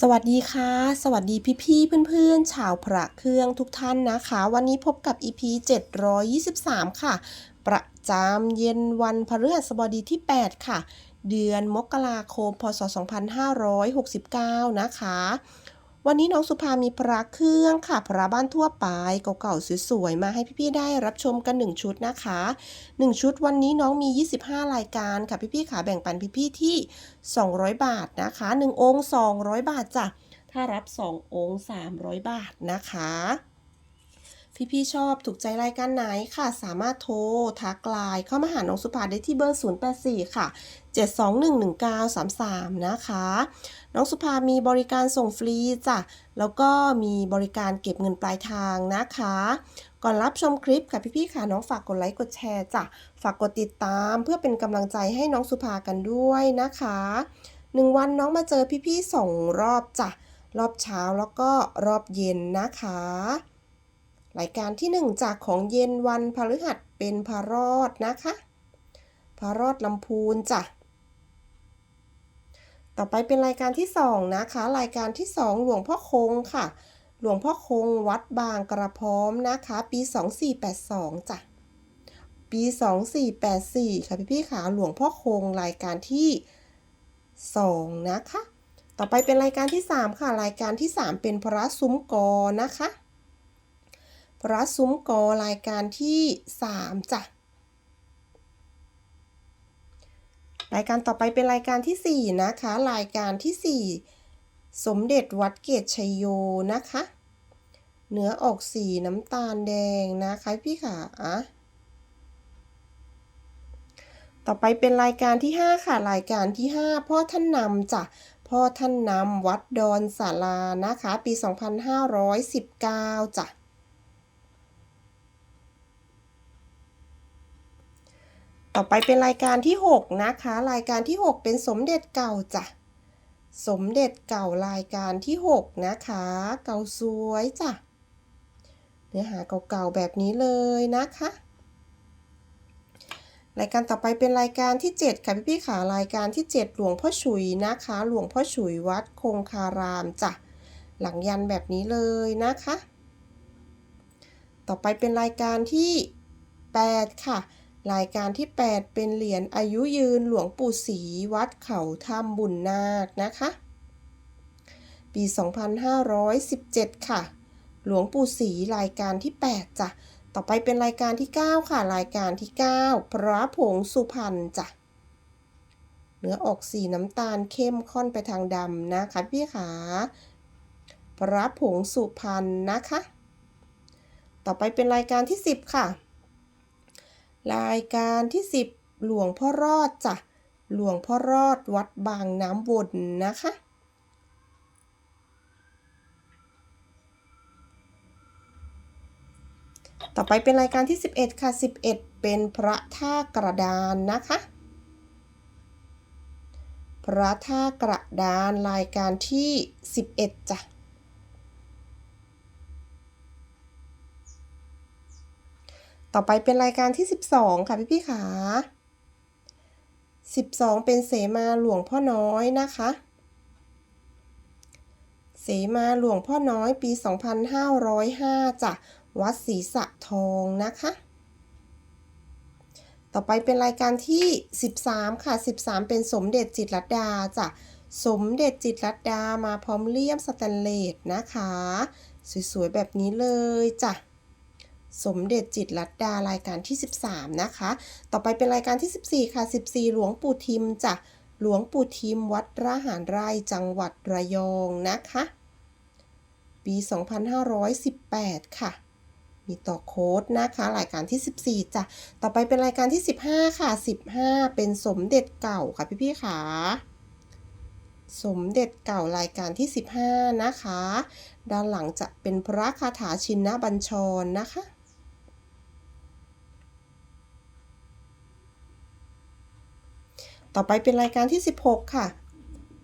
สวัสดีค่ะ สวัสดีพี่พี่เพื่อนๆ ชาวพระเครื่องทุกท่านนะคะ วันนี้พบกับ EP 723 ค่ะ ประจำเย็นวันพฤหัสบดีที่ 8 ค่ะ เดือนมกราคม พศ 2569 นะคะ วันนี้น้องสุภามีพระเครื่องค่ะพระบ้านทั่วไปเก่าๆสวยๆมาให้พี่ๆได้รับชมกัน 1 ชุดนะคะ 1 ชุดวันนี้น้องมี 25 รายการค่ะพี่ๆขาแบ่งปันพี่ๆที่ 200 บาทนะคะ 1 องค์ 200 บาทจ้ะถ้ารับ 2 องค์ 300 บาทนะคะ พี่ๆชอบถูกใจรายการไหนค่ะ สามารถโทรทักไลน์เข้ามาหาน้องสุภาได้ที่เบอร์ 084 ค่ะ 7211933 นะคะ น้องสุภามีบริการส่งฟรีจ้ะ แล้วก็มีบริการเก็บเงินปลายทางนะคะ ก่อนรับชมคลิปค่ะพี่ๆค่ะน้องฝากกดไลค์กดแชร์จ้ะ ฝากกดติดตามเพื่อเป็นกำลังใจให้น้องสุภากันด้วยนะคะหนึ่งวันน้องมาเจอพี่ๆสองรอบจ้ะ รอบเช้าแล้วก็รอบเย็นนะคะ รายการที่ 1 จากของเย็นวันพฤหัสเป็นพระรอดนะคะพระรอดลำพูนจ้ะ ต่อไปเป็นรายการที่ 2 นะคะ รายการที่ 2 หลวงพ่อคงค่ะ หลวงพ่อคงวัดบางกระพร้อมนะคะ ปี 2482จ้ะ ปี 2484 ค่ะพี่ๆค่ะหลวงพ่อคงรายการที่ 2 นะคะ ต่อไปเป็นรายการที่ 3 ค่ะ รายการที่ 3 เป็นพระซุ้มกอนะคะ ระซุ้มกอรายการที่ 3จ้ะรายการต่อไปเป็นรายการที่ 4 นะคะ รายการที่ 4 สมเด็จวัดเกตชัยโยนะคะ เนื้อออกสีน้ำตาลแดงนะคะพี่ค่ะอะต่อไปเป็นรายการที่ 5 ค่ะ รายการที่ 5 พ่อท่านนำจ้ะพ่อท่านนำวัดดอนศาลานะคะ ปี 2519จ้ะ ต่อไปเป็นรายการที่ 6 นะคะ รายการที่ 6 เป็นสมเด็จเก่าจ้ะ สมเด็จเก่ารายการที่ 6 นะคะ เก่าสวยจ้ะ เนื้อหาเก่าๆแบบนี้เลยนะคะ รายการต่อไปเป็นรายการที่ 7 ค่ะพี่ๆขารายการที่ 7 หลวงพ่อฉุยนะคะ หลวงพ่อฉุยวัดคงคารามจ้ะ หลังยันแบบนี้เลยนะคะ ต่อไปเป็นรายการที่ 8 ค่ะ รายการที่ 8 เป็นเหรียญอายุยืนหลวงปู่ศรีวัดเขาถ้ำบุญนาคนะคะ ปี 2517 ค่ะ หลวงปู่ศรีรายการที่ 8 จ้ะ ต่อไปเป็นรายการที่ 9 ค่ะ รายการที่ 9 พระผงสุพรรณจ้ะ เนื้อออกสีน้ำตาลเข้มค่อนไปทางดำนะคะพี่ขาพระผงสุพรรณนะคะ ต่อไปเป็นรายการที่ 10 ค่ะ รายการที่ 10 หลวงพ่อรอดจ้ะ หลวงพ่อรอดวัดบางน้ำวนนะคะ ต่อไปเป็นรายการที่ 11 ค่ะ 11 เป็นพระท่ากระดานนะคะ พระท่ากระดานรายการที่ 11จ้ะ ต่อไปเป็นรายการที่ 12 ค่ะพี่พี่ขา12 เป็นเสมาหลวงพ่อน้อยนะคะ เสมาหลวงพ่อน้อยปี 2505จ้ะวัดศรีสะทองนะคะ ต่อไปเป็นรายการที่ 13 ค่ะ 13 เป็นสมเด็จจิตรลดดาจ้ะสมเด็จจิตรลดามาพร้อมเลี่ยมสแตนเลสนะคะ สวยๆ แบบนี้เลยจ้ะ สมเด็จจิตรลดดารายการที่ 13 นะคะ ต่อไปเป็นรายการที่ 14 ค่ะ 14 หลวงปู่ทิมจ้ะหลวงปู่ทิมวัดระหารไร่จังหวัดระยองนะคะ ปี 2518 ค่ะ มีต่อโค้ดนะคะ รายการที่ 14จ้ะต่อไปเป็นรายการที่ 15 ค่ะ 15 เป็นสมเด็จเก่าค่ะพี่ๆค่ะสมเด็จเก่ารายการที่ 15 นะคะ ด้านหลังจะเป็นพระคาถาชินบัญชรนะคะ ต่อไปเป็นรายการที่ 16 ค่ะ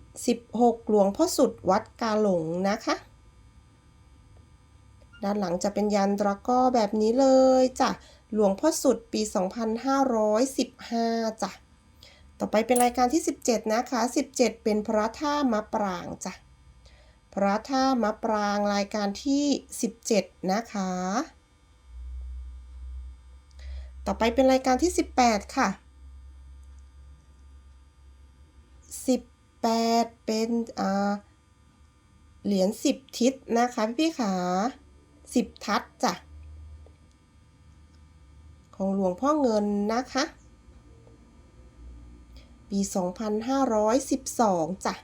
16 หลวงพ่อสุดวัดกาหลงนะคะ ด้านหลังจะเป็นยันตะก้อแบบนี้เลยจ้ะ หลวงพ่อสุดปี 2515จ้ะ ต่อไปเป็นรายการที่ 17 นะคะ 17 เป็นพระท่ามะปรางจ้ะ พระท่ามะปรางรายการที่ 17 นะคะ ต่อไปเป็นรายการที่ 18 ค่ะ 18เป็นอ่าเหรียญ10ทิศนะคะ พี่พี่ขา10ทัศจ้ะ ของหลวงพ่อเงินนะคะ ปี 2512 จ้ะ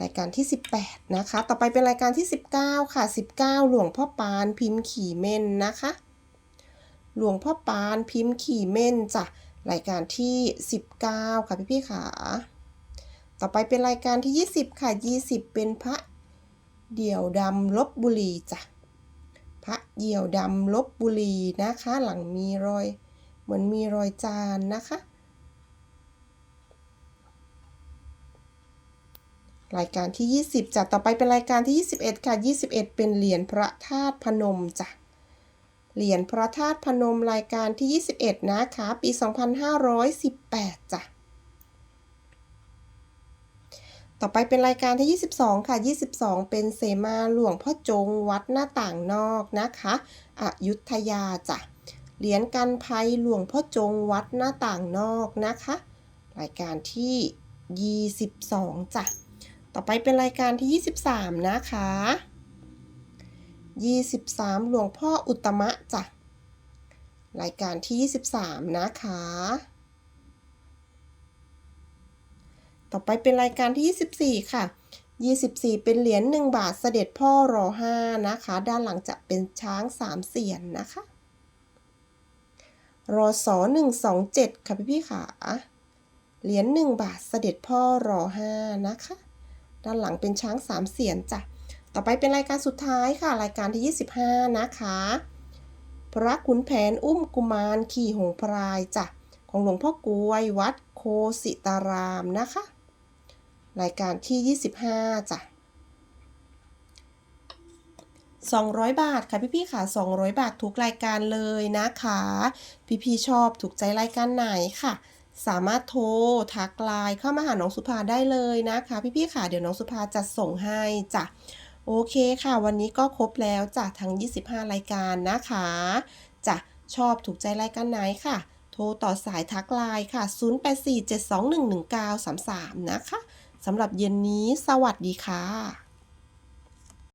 รายการที่ 18 นะคะ ต่อไปเป็นรายการที่ 19 ค่ะ 19 หลวงพ่อปานพิมพ์ขี่เม่นนะคะ หลวงพ่อปานพิมพ์ขี่เม่นจ้ะ รายการที่ 19 ค่ะพี่พี่ขาต่อไปเป็นรายการที่ 20 ค่ะ 20 เป็นพระเดี่ยวดำลบบุรีจ้ะ พระเดี่ยวดำลบบุรีนะคะ หลังมีรอย เหมือนมีรอยจานนะคะ รายการที่ 20จ้ะ ต่อไปเป็นรายการที่ 21 ค่ะ 21 เป็นเหรียญพระธาตุพนมจ้ะ เหรียญพระธาตุพนมรายการที่ 21 นะคะ ปี 2518 จ้ะ ต่อไปเป็นรายการที่ 22 ค่ะ 22 เป็นเสมาหลวงพ่อจงวัดหน้าต่างนอกนะคะอยุธยาจ้ะ เหรียญกันภัยหลวงพ่อจงวัดหน้าต่างนอกนะคะ รายการที่ 22 จ้ะ ต่อไปเป็นรายการที่ 23 นะคะ 23 หลวงพ่ออุตมะจ้ะ รายการที่ 23 นะคะ ต่อไปเป็นรายการที่ 24 ค่ะ 24 เป็นเหรียญ1บาทเสด็จพ่อรอ5นะคะ ด้านหลังจะเป็นช้าง 3 เสียนนะคะ รอสอ127 ค่ะพี่พี่ๆค่ะ เหรียญ1บาทเสด็จพ่อรอ5นะคะ ด้านหลังเป็นช้าง 3 เสียนจ้ะ ต่อไปเป็นรายการสุดท้ายค่ะ รายการที่ 25 นะคะ พระขุนแผนอุ้มกุมารขี่หงพรายจ้ะของหลวงพ่อกวยวัดโคสิตารามนะคะ รายการที่ 25จ้ะ200 บาทค่ะพี่พี่ๆค่ะ 200 บาททุกรายการเลยนะคะ พี่พี่ๆชอบถูกใจรายการไหนค่ะ สามารถโทรทักไลน์เข้ามาหาน้องสุภาได้เลยนะคะ พี่พี่ๆค่ะ เดี๋ยวน้องสุภาจะส่งให้จ้ะ โอเคค่ะ วันนี้ก็ครบแล้วจ้ะทั้ง 25 รายการนะคะจ้ะชอบถูกใจรายการไหนค่ะ โทรต่อสายทักไลน์ค่ะ 0847211933 นะคะสำหรับเย็นนี้สวัสดีค่ะ